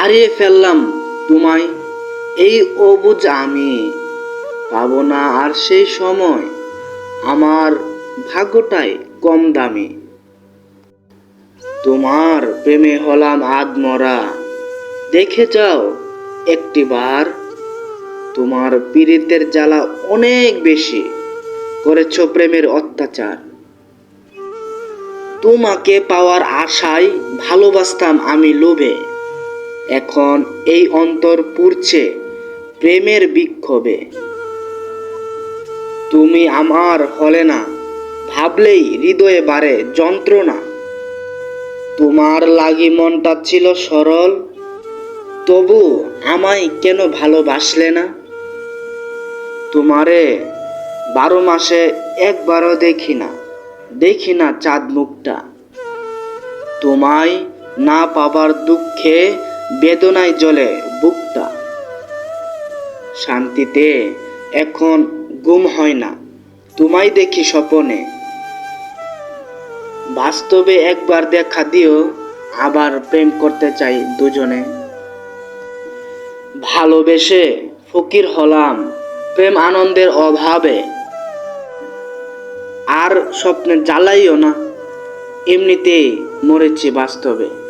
হারিয়ে ফেললাম তোমায়। এই অবুজ আমি। পাবো না আর সেই সময় আমার ভাগ্যটাই কম দামি। তোমার প্রেমে হলাম আদমরা দেখে যাও একটিবার। তোমার পীড়িতের জ্বালা অনেক বেশি করেছ প্রেমের অত্যাচার। তোমাকে পাওয়ার আশায় ভালোবাসতাম আমি লোভে। এখন এই অন্তর পুড়ছে প্রেমের বিক্ষোভে। তুমি আমার হলে না, ভাবলেই হৃদয়ে বাড়ে যন্ত্রণা। তোমার লাগি মনটা ছিল সরল, তবু আমায় কেন ভালোবাসলে না? তোমারে বারো মাসে একবারও দেখি না দেখি না চাঁদ মুখটা। তোমায় না পাবার দুঃখে বেদনায় জ্বলে বুকটা। শান্তিতে এখন গুম হয় না তোমায় দেখি স্বপনে। বাস্তবে একবার দেখা দিও, আবার প্রেম করতে চাই দুজনে। ভালোবেসে ফকির হলাম, প্রেম আনন্দের অভাবে। আর স্বপ্নে জ্বালাইও না, এমনিতেই মরেছি বাস্তবে।